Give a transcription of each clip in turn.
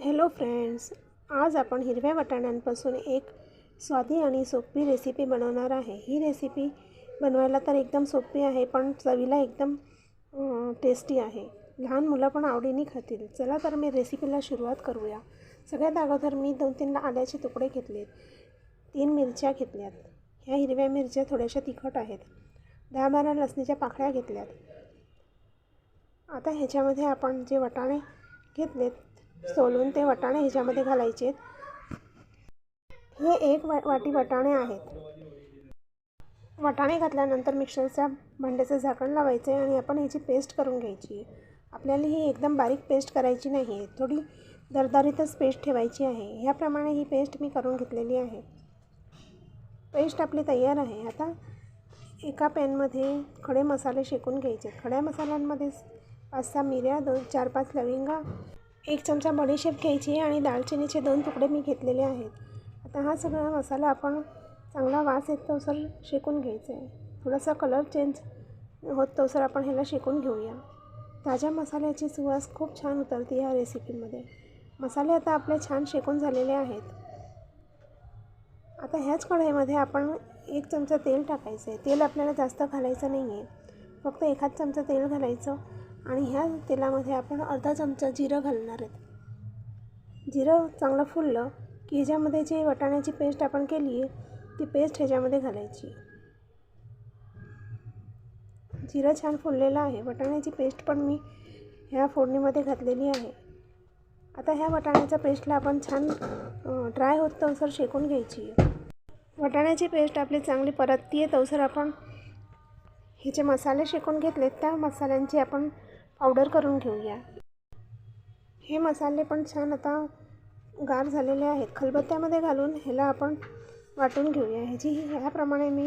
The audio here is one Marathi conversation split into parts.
हॅलो फ्रेंड्स आज आपण हिरव्या वाटाण्यांपासून एक स्वादी आणि सोपी रेसिपी बनवणार आहे. ही रेसिपी बनवायला तर एकदम सोपी आहे पण चवीला एकदम टेस्टी आहे. लहान मुलं पण आवडीने खातील. चला तर मी रेसिपीला सुरुवात करूया. सगळ्यात अगोदर मी दोन तीन आल्याचे तुकडे घेतले. तीन मिरच्या घेतल्यात. ह्या हिरव्या मिरच्या थोड्याशा तिखट आहेत. दहा बारा लसणीच्या पाकळ्या घेतल्यात. आता ह्याच्यामध्ये आपण जे वाटाणे घेतलेत सोलून ते वाटाणे ह्याच्यामध्ये घालायचे हे एक वा वाटी वाटाणे आहेत. वाटाणे घातल्यानंतर मिक्सरच्या भांड्याचं झाकण लावायचं आहे आणि आपण ह्याची पेस्ट करून घ्यायची आपल्याला ही एकदम बारीक पेस्ट करायची नाही आहे. थोडी दरदरीतच पेस्ट ठेवायची आहे. ह्याप्रमाणे ही पेस्ट मी करून घेतलेली आहे. पेस्ट आपली तयार आहे. आता एका पॅनमध्ये खडे मसाले शेकून घ्यायचे खड्या मसाल्यांमध्ये पाच सहा मिऱ्या दोन चार पाच लविंगा एक चमचा बडीशेप घ्यायची आणि दालचिनीचे दोन तुकडे मी घेतलेले आहेत. आता हा सगळा मसाला आपण चांगला वास येत तोसर शेकून घ्यायचा आहे. थोडासा कलर चेंज होत तोसर आपण ह्याला शेकून घेऊया. ताज्या मसाल्याची सुवास खूप छान उतरते ह्या रेसिपीमध्ये मसाले आता आपले छान शेकून झालेले आहेत. आता ह्याच कढईमध्ये आपण एक चमचा तेल टाकायचं आहे. तेल आपल्याला जास्त घालायचं नाही आहे फक्त एखाद चमचा तेल घालायचं. आणि ह्या तेलामध्ये आपण अर्धा चमचा जिरं घालणार आहेत. जिरं चांगलं फुललं की ह्याच्यामध्ये जे वाटाण्याची पेस्ट आपण केली आहे ती पेस्ट ह्याच्यामध्ये घालायची. जिरं छान फुललेलं आहे. वाटाण्याची पेस्ट पण मी ह्या फोडणीमध्ये घातलेली आहे. आता ह्या वाटाण्याच्या पेस्टला आपण छान ड्राय होत तवसर शेकून घ्यायची वाटाण्याची पेस्ट आपली चांगली परतती आहे तवसर आपण हे जे मसाले शेकून घेतलेत. त्या मसाल्यांची आपण पावडर करून घेऊया. हे मसाले पण छान आता गार झालेले आहेत. खलबत्त्यामध्ये घालून ह्याला आपण वाटून घेऊया. ह्याची ह्याप्रमाणे मी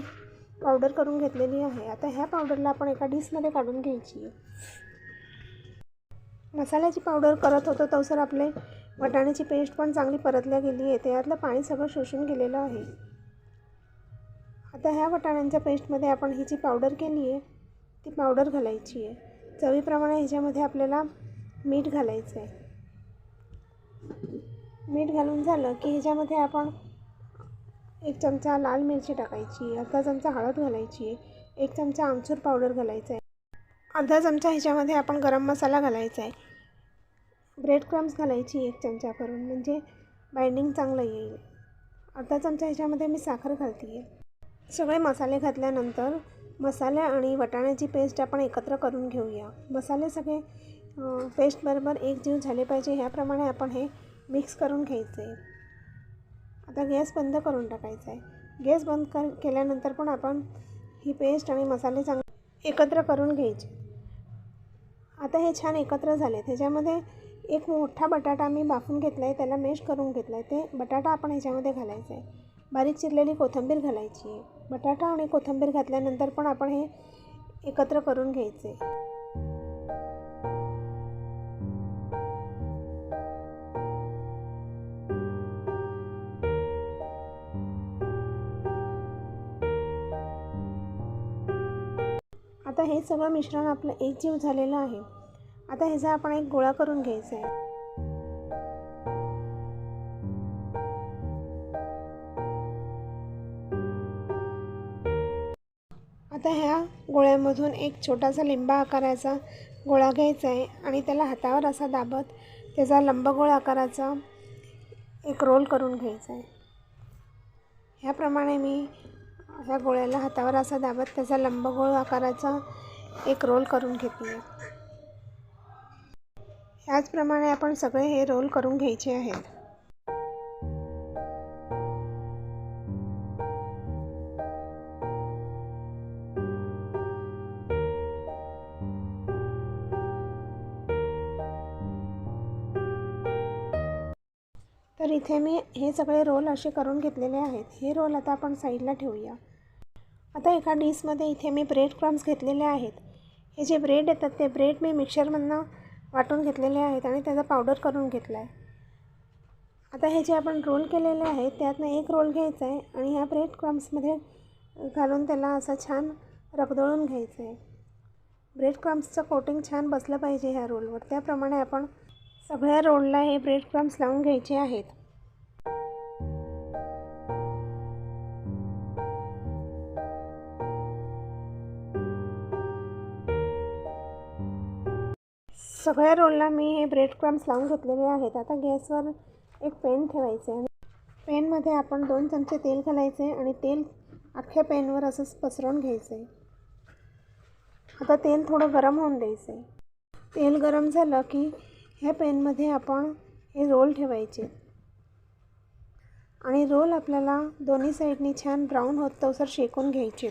पावडर करून घेतलेली आहे. आता ह्या पावडरला आपण एका डिशमध्ये काढून घ्यायची. मसाल्याची पावडर करत होतो तवसर आपले वाटाण्याची पेस्ट पण चांगली परतल्या गेली आहे. त्यातलं पाणी सगळं शोषून गेलेलं आहे. आता ह्या वाटाण्यांच्या पेस्टमध्ये आपण ही जी पावडर केली आहे. ती पावडर घालायची आहे. चवीप्रमाणे ह्याच्यामध्ये आपल्याला मीठ घालायचं आहे. मीठ घालून झालं की ह्याच्यामध्ये आपण एक चमचा लाल मिरची टाकायची अर्धा चमचा हळद घालायची आहे एक चमचा आमचूर पावडर घालायचा आहे. अर्धा चमचा ह्याच्यामध्ये आपण गरम मसाला घालायचा आहे. ब्रेड क्रम्स घालायची एक चमचा करून म्हणजे बाइंडिंग चांगलं येईल. अर्धा चमचा ह्याच्यामध्ये मी साखर घालते आहे सगळे मसाले घातल्यानंतर मसाले आणि वाटाण्याची पेस्ट आपण एकत्र करून घेऊया. मसाले सगळे पेस्टबरोबर एक जीव झाले पाहिजे ह्याप्रमाणे आपण हे मिक्स करून घ्यायचे. आता गॅस बंद करून टाकायचा आहे गॅस बंद कर केल्यानंतर पण आपण ही पेस्ट आणि मसाले चांग एकत्र करून घ्यायचे. आता हे छान एकत्र झाले. त्याच्यामध्ये एक मोठा बटाटा मी बाफून घेतला आहे त्याला मेश करून घेतला आहे ते बटाटा आपण ह्याच्यामध्ये घालायचा आहे बारीक चिरलेली कोथिंबीर घालायची. आहे बटाटा आणि कोथिंबीर घातल्यानंतर पण आपण हे एकत्र करून घ्यायचे. आता हे सगळं मिश्रण आपलं एकजीव झालेलं आहे. आता ह्याचा आपण एक गोळा करून घ्यायचा आहे आता ह्या गोळ्यामधून एक छोटासा लिंबा आकाराचा गोळा घ्यायचा आहे आणि त्याला हातावर असा दाबत त्याचा लंबगोळ आकाराचा एक रोल करून घ्यायचा आहे. ह्याप्रमाणे मी ह्या गोळ्याला हातावर असा दाबत त्याचा लंबगोळ आकाराचा एक रोल करून घेतली ह्याचप्रमाणे आपण सगळे हे रोल करून घ्यायचे आहेत. तर इथे मी हे सगळे रोल असे करून घेतलेले आहेत. हे रोल आता आपण साईडला ठेवूया. आता एका डिशमध्ये इथे मी ब्रेड क्रम्स घेतलेले आहेत. हे जे ब्रेड येतात ते ब्रेड मी मिक्सरमधनं वाटून घेतलेले आहेत आणि त्याचा पावडर करून घेतला आहे आता हे जे आपण रोल केलेले आहेत त्यातनं एक रोल घ्यायचा आहे आणि ह्या ब्रेड क्रम्समध्ये घालून त्याला असं छान रगदळून घ्यायचं आहे ब्रेड क्रम्सचं कोटिंग छान बसलं पाहिजे ह्या रोलवर. त्याप्रमाणे आपण सगळ्या रोलला हे ब्रेड क्रम्स लावून घ्यायचे आहेत. सगळ्या रोलला मी हे ब्रेड क्रम्स लावून घेतलेले आहेत. आता गॅसवर एक पेन ठेवायचे आहे. पेनमध्ये आपण दोन चमचे तेल घालायचे आणि तेल अख्ख्या पेनवर असंच पसरवून घ्यायचं. आहे आता तेल थोडं गरम होऊन द्यायचं. आहे तेल गरम झालं की ह्या पेनमध्ये आपण हे रोल ठेवायचे. आणि रोल आपल्याला दोन्ही साईडनी छान ब्राऊन होत तवसर शेकून घ्यायचे.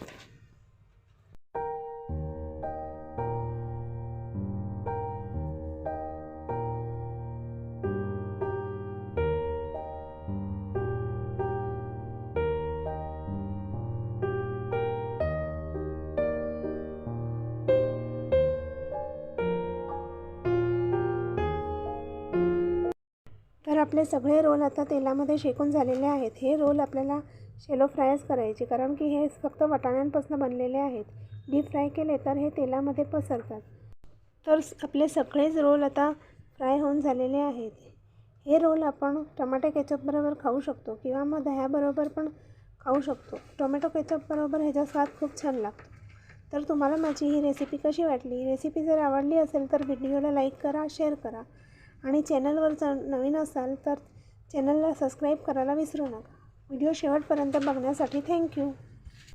आपले सगळे रोल आता तेलामध्ये शेकून झालेले आहेत. हे रोल आपल्याला शेलो फ्रायच करायचे कारण की हे फक्त वाटाण्यांपासून बनलेले आहेत. डीप फ्राय केले तर हे तेलामध्ये पसरतात. तर आपले सगळेच रोल आता फ्राय होऊन झालेले आहेत. हे रोल आपण टमाटे केचपबरोबर खाऊ शकतो किंवा मग दह्याबरोबर पण खाऊ शकतो. टोमॅटो केचपबरोबर ह्याचा स्वाद खूप छान लागतो. तर तुम्हाला माझी ही रेसिपी कशी वाटली? रेसिपी जर आवडली असेल तर व्हिडिओला लाईक करा शेअर करा. आणि चॅनलवर जर नवीन असाल तर चॅनलला सबस्क्राईब करायला विसरू नका. व्हिडिओ शेवटपर्यंत बघण्यासाठी थँक्यू.